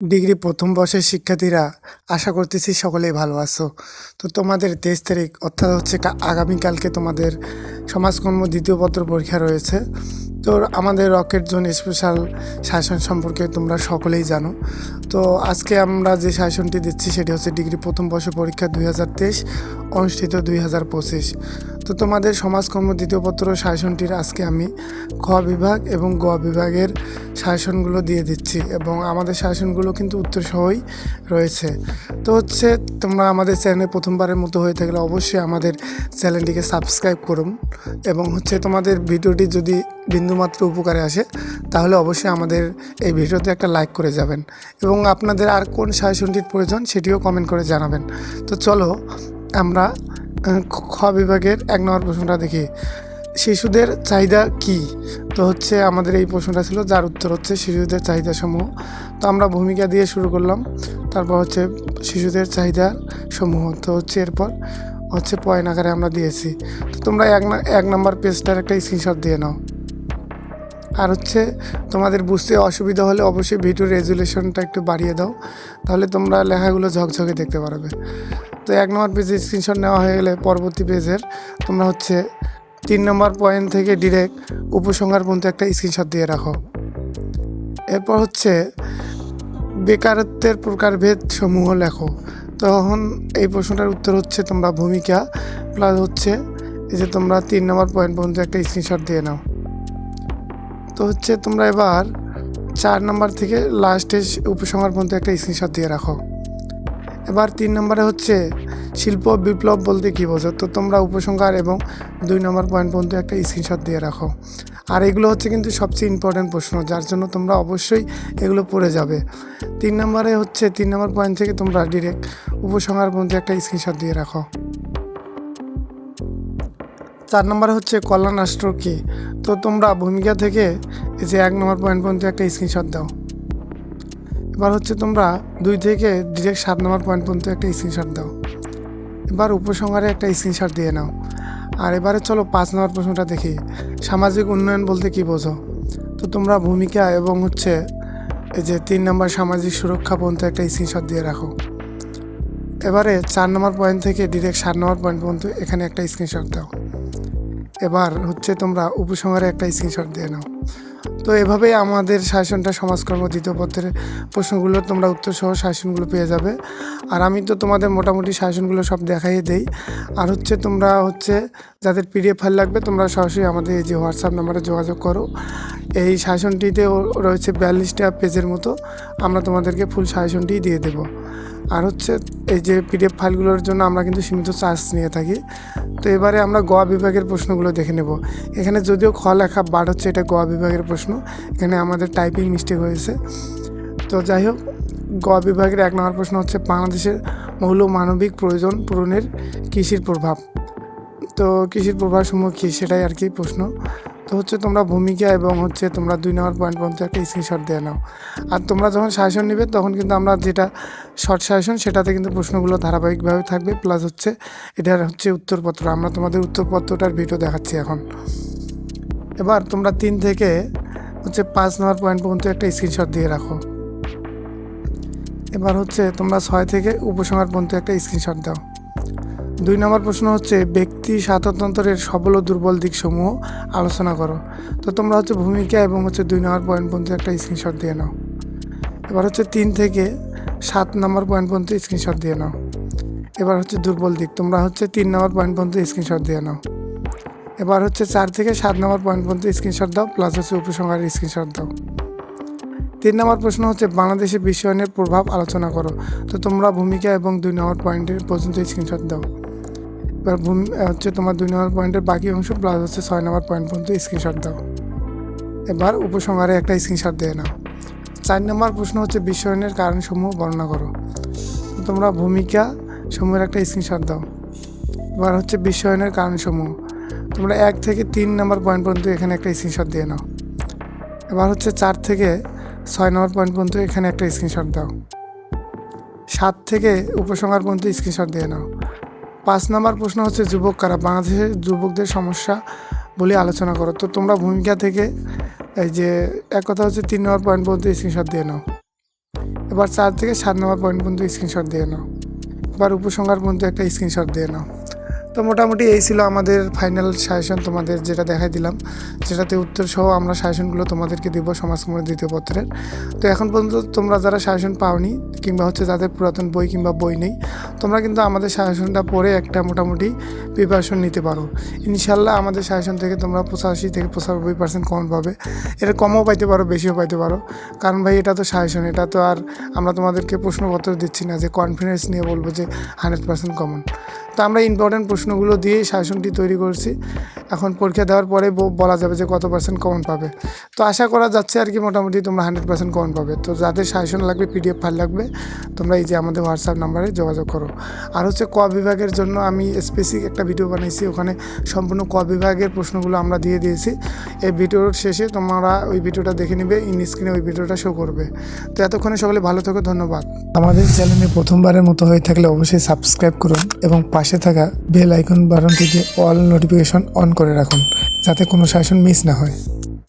Degree প্রথম বর্ষের শিক্ষার্থীরা, আশা করতেছি সকলেই ভালো আছো। তো তোমাদের তেইশ তারিখ, অর্থাৎ হচ্ছে আগামীকালকে তোমাদের সমাজকর্ম দ্বিতীয় পত্র পরীক্ষা রয়েছে। তো আমাদের রকেট জোন স্পেশাল শাসন সম্পর্কে তোমরা সকলেই জানো। তো আজকে আমরা যে শাসনটি দিচ্ছি, সেটি হচ্ছে ডিগ্রি প্রথম বর্ষ পরীক্ষা দুই হাজার তেইশ, অনুষ্ঠিত দুই হাজার পঁচিশ। তো তোমাদের সমাজকর্ম দ্বিতীয় পত্র শাসনটির আজকে আমি খ বিভাগ এবং গ বিভাগের শাসনগুলো দিয়ে দিচ্ছি এবং আমাদের শাসনগুলো কিন্তু উত্তর সহই রয়েছে। তো হচ্ছে তোমরা আমাদের চ্যানেলে প্রথমবারের মতো হয়ে থাকলে অবশ্যই আমাদের চ্যানেলটিকে সাবস্ক্রাইব করুন এবং হচ্ছে তোমাদের ভিডিওটি যদি বিন্দুমাত্র উপকারে আসে, তাহলে অবশ্যই আমাদের এই ভিডিওতে একটা লাইক করে যাবেন এবং আপনাদের আর কোন শাসনটির প্রয়োজন সেটিও কমেন্ট করে জানাবেন। তো চলো আমরা খ- বিভাগের এক নম্বর প্রশ্নটা দেখি। শিশুদের চাহিদা কি? তো হচ্ছে আমাদের এই প্রশ্নটা ছিল, যার উত্তর হচ্ছে শিশুদের চাহিদা সমূহ তো আমরা ভূমিকা দিয়ে শুরু করলাম। তারপর হচ্ছে শিশুদের চাহিদা সমূহ তো হচ্ছে এরপর হচ্ছে পয়েন্ট আকারে আমরা দিয়েছি। তো তোমরা এক এক নাম্বার পেজটার একটা স্ক্রিনশট দিয়ে নাও। আর হচ্ছে তোমাদের বুঝতে অসুবিধা হলে অবশ্যই ভিডিও রেজুলেশনটা একটু বাড়িয়ে দাও, তাহলে তোমরা লেখাগুলো ঝকঝকে দেখতে পারবে। তো এক নম্বর পেজে স্ক্রিনশট নেওয়া হয়ে গেলে পরবর্তী পেজের তোমরা হচ্ছে তিন নম্বর পয়েন্ট থেকে ডিরেক্ট উপসংহার পর্যন্ত একটা স্ক্রিনশট দিয়ে রাখো। এরপর হচ্ছে বেকারত্বের প্রকারভেদ সমূহ লেখো। তখন এই প্রশ্নটার উত্তর হচ্ছে তোমরা ভূমিকা প্লাস হচ্ছে এই যে তোমরা তিন নম্বর পয়েন্ট পর্যন্ত একটা স্ক্রিনশট দিয়ে নাও। তো হচ্ছে তোমরা এবার চার নম্বর থেকে লাস্টে উপসংহার পর্যন্ত একটা স্ক্রিনশট দিয়ে রাখো। এবার তিন নম্বরে হচ্ছে শিল্প বিপ্লব বলতে কী বোঝো? তো তোমরা উপসংহার এবং দুই নম্বর পয়েন্ট পর্যন্ত একটা স্ক্রিনশট দিয়ে রাখো। আর এগুলো হচ্ছে কিন্তু সবচেয়ে ইম্পর্ট্যান্ট প্রশ্ন, যার জন্য তোমরা অবশ্যই এগুলো পড়ে যাবে। তিন নম্বরে হচ্ছে, তিন নম্বর পয়েন্ট থেকে তোমরা ডিরেক্ট উপসংহার পর্যন্ত একটা স্ক্রিনশট দিয়ে রাখো। চার নম্বরে হচ্ছে কল্যাণ রাষ্ট্র কী? তো তোমরা ভূমিকা থেকে এই যে এক নম্বর পয়েন্ট পর্যন্ত একটা স্ক্রিনশট দাও। এবার হচ্ছে তোমরা দুই থেকে ডিরেক্ট সাত নম্বর পয়েন্ট পর্যন্ত একটা স্ক্রিনশট দাও। এবার উপসংহারে একটা স্ক্রিনশট দিয়ে নাও। আর এবারে চলো পাঁচ নম্বর প্রশ্নটা দেখি। সামাজিক উন্নয়ন বলতে কি বোঝো? তো তোমরা ভূমিকা এবং হচ্ছে এই যে তিন নম্বর সামাজিক সুরক্ষা পর্যন্ত একটা স্ক্রিনশট দিয়ে রাখো। এবারে চার নম্বর পয়েন্ট থেকে ডিরেক্ট সাত নম্বর পয়েন্ট পর্যন্ত এখানে একটা স্ক্রিনশট দাও। এবার হচ্ছে তোমরা উপসংহারে একটা স্ক্রিনশট দিয়ে নাও। তো এভাবেই আমাদের শাসনটা সমাজকর্ম দ্বিতীয় পত্রের প্রশ্নগুলো, তোমরা উত্তর সহ শাসনগুলো পেয়ে যাবে। আর আমি তো তোমাদের মোটামুটি শাসনগুলো সব দেখাই দেই। আর হচ্ছে তোমরা হচ্ছে যাদের পিডিএফ ফাইল লাগবে, তোমরা সরাসরি আমাদের এই যে হোয়াটসঅ্যাপ নাম্বারে যোগাযোগ করো। এই শাসনটিতে রয়েছে বিয়াল্লিশটা পেজের মতো। আমরা তোমাদেরকে ফুল শাসনটি দিয়ে দেবো। আর হচ্ছে এই যে পিডিএফ ফাইলগুলোর জন্য আমরা কিন্তু সীমিত চার্জ নিয়ে থাকি। তো এবারে আমরা গোয়া বিভাগের প্রশ্নগুলো দেখে নেব। এখানে যদিও খ লেখা বাট হচ্ছে এটা গোয়া বিভাগের প্রশ্ন। এখানে আমাদের টাইপিং মিস্টেক হয়েছে। তো যাই হোক, গোয়া বিভাগের এক নম্বর প্রশ্ন হচ্ছে, বাংলাদেশের মৌল মানবিক প্রয়োজন পূরণের কৃষির প্রভাব। তো কৃষির প্রভাবসমূহ কী? সেটাই আর কি প্রশ্ন। তো হচ্ছে তোমরা ভূমিকা এবং হচ্ছে তোমরা দুই নম্বর পয়েন্ট পর্যন্ত একটা স্ক্রিনশট দিয়ে নাও। আর তোমরা যখন শাসন নেবে, তখন কিন্তু আমরা যেটা শর্ট শাসন সেটাতে কিন্তু প্রশ্নগুলো ধারাবাহিকভাবে থাকবে প্লাস হচ্ছে এটার হচ্ছে উত্তরপত্র। আমরা তোমাদের উত্তরপত্রটার ভিডিও দেখাচ্ছি এখন। এবার তোমরা তিন থেকে হচ্ছে পাঁচ নম্বর পয়েন্ট পর্যন্ত একটা স্ক্রিনশট দিয়ে রাখো। এবার হচ্ছে তোমরা ছয় থেকে উপসংহার পর্যন্ত একটা স্ক্রিনশট দাও। দুই নম্বর প্রশ্ন হচ্ছে, ব্যক্তি স্বাতন্ত্রের সবল ও দুর্বল দিকসমূহ আলোচনা করো। তো তোমরা হচ্ছে ভূমিকা এবং হচ্ছে দুই নম্বর পয়েন্ট পর্যন্ত একটা স্ক্রিনশট দিয়ে নাও। এবার হচ্ছে তিন থেকে সাত নম্বর পয়েন্ট পর্যন্ত স্ক্রিনশট দিয়ে নাও। এবার হচ্ছে দুর্বল দিক, তোমরা হচ্ছে তিন নম্বর পয়েন্ট পর্যন্ত স্ক্রিনশট দিয়ে নাও। এবার হচ্ছে চার থেকে সাত নম্বর পয়েন্ট পর্যন্ত স্ক্রিনশট দাও প্লাস হচ্ছে উপসংহারের স্ক্রিনশট দাও। তিন নম্বর প্রশ্ন হচ্ছে বাংলাদেশে বিশ্বায়নের প্রভাব আলোচনা করো। তো তোমরা ভূমিকা এবং দুই নম্বর পয়েন্টের পর্যন্ত স্ক্রিনশট দাও। এবার হচ্ছে তোমার দুই নম্বর পয়েন্টের বাকি অংশ প্লাস হচ্ছে ছয় নম্বর পয়েন্ট পর্যন্ত স্ক্রিনশট দাও। এবার উপসংহারে একটা স্ক্রিনশট দিয়ে নাও। চার নম্বর প্রশ্ন হচ্ছে বিশ্বায়নের কারণসমূহ বর্ণনা করো। তোমরা ভূমিকা সমূহের একটা স্ক্রিনশট দাও। এবার হচ্ছে বিশ্বায়নের কারণসমূহ। তোমরা এক থেকে তিন নম্বর পয়েন্ট পর্যন্ত এখানে একটা স্ক্রিনশট দিয়ে নাও। এবার হচ্ছে চার থেকে ছয় নম্বর পয়েন্ট পর্যন্ত এখানে একটা স্ক্রিনশট দাও। সাত থেকে উপসংহার পর্যন্ত স্ক্রিনশট দিয়ে নাও। পাঁচ নম্বর প্রশ্ন হচ্ছে, যুবক কারা? বাংলাদেশের যুবকদের সমস্যা বলে আলোচনা করো। তো তোমরা ভূমিকা থেকে এই যে এক কথা হচ্ছে, তিন নম্বর পয়েন্ট পর্যন্ত স্ক্রিনশট দিয়ে নাও। এবার চার থেকে সাত নম্বর পয়েন্ট পর্যন্ত স্ক্রিনশট দিয়ে নাও। এবার উপসংহার পর্যন্ত একটা স্ক্রিনশট দিয়ে নাও। তো মোটামুটি এই ছিল আমাদের ফাইনাল সাজেশন তোমাদের যেটা দেখাই দিলাম। যেটাতে উত্তর সহ আমরা সাজেশনগুলো তোমাদেরকে দিব সমাজকর্মের দ্বিতীয় পত্রের। তো এখন পর্যন্ত তোমরা যারা সাজেশন পাওনি, কিংবা হচ্ছে যাদের পুরাতন বই কিংবা বই নেই তোমরা কিন্তু আমাদের সাজেশনটা পরে একটা মোটামুটি প্রিপারেশন নিতে পারো। ইনশাল্লাহ আমাদের সাজেশন থেকে তোমরা পঁচাশি থেকে পঁচানব্বই পার্সেন্ট কমন পাবে। এটা কমও পাইতে পারো, বেশিও পাইতে পারো। কারণ ভাই, এটা তো সাজেশন এটা তো আর আমরা তোমাদেরকে প্রশ্নপত্র দিচ্ছি না যে কনফিডেন্স নিয়ে বলব যে হান্ড্রেড পার্সেন্ট কমন তো আমরা ইম্পর্টেন্ট প্রশ্নগুলো দিয়েই সাজেশনটি তৈরি করছি। এখন পরীক্ষা দেওয়ার পরে বলা যাবে যে কত পার্সেন্ট কমন পাবে। তো আশা করা যাচ্ছে আর কি মোটামুটি তোমরা হান্ড্রেড পার্সেন্ট কমন পাবে। তো যাদের সাজেশন লাগবে পিডিএফ ফাইল লাগবে, তোমরা এই যে আমাদের হোয়াটসঅ্যাপ নাম্বারে যোগাযোগ করো। আর হচ্ছে ক বিভাগের জন্য আমি স্পেসিফিক একটা ভিডিও বানিয়েছি। ওখানে সম্পূর্ণ ক বিভাগের প্রশ্নগুলো আমরা দিয়ে দিয়েছি। এই ভিডিওর শেষে তোমরা ওই ভিডিওটা দেখে নেবে ইন স্ক্রিনে ওই ভিডিওটা শো করবে। তো এতক্ষণে সকলে ভালো থেকো, ধন্যবাদ। আমাদের চ্যানেলে প্রথমবারের মতো হয়ে থাকলে অবশ্যই সাবস্ক্রাইব করুন এবং পাশে থাকা বেল আইকন বাটনটিকে অল নোটিফিকেশন অন করে রাখুন, যাতে কোনো শাসন মিস না হয়।